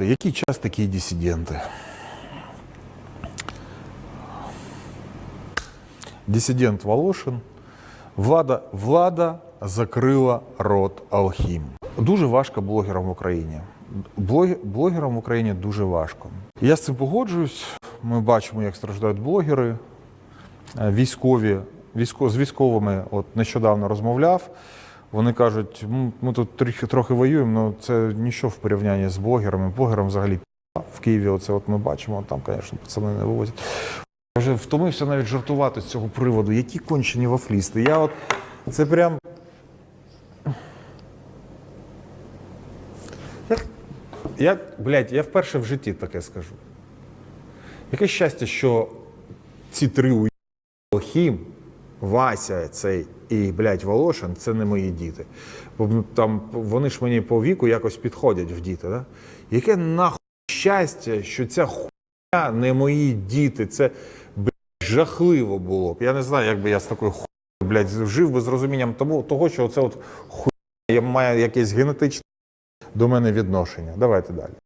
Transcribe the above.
Який час такі дисиденти? Дисидент Волошин. Влада, влада закрила рот Алхім. Дуже важко блогерам в Україні. Блогерам в Україні дуже важко. Я з цим погоджуюсь. Ми бачимо, як страждають блогери, Е, військові, військо, з військовими от нещодавно розмовляв. Вони кажуть, ми тут трохи, трохи воюємо, але це нічого в порівнянні з блогерами. Блогерам взагалі в Києві. Оце от ми бачимо, там, звісно, пацани не вивозять. Я вже втомився навіть жартувати з цього приводу. Які кончені вафлісти. Я от це прям. Я, блядь, я вперше в житті таке скажу. Яке щастя, що ці три у Вася цей і, блядь, Волошин це не мої діти. Бо там вони ж мені по віку якось підходять в діти. Да? Яке нахуй щастя, що ця хуйня не мої діти. Це блядь, жахливо було б. Я не знаю, як би я з такою хуйнею, блядь, жив би з розумінням того, того що це от хуйня має якесь генетичне до мене відношення. Давайте далі.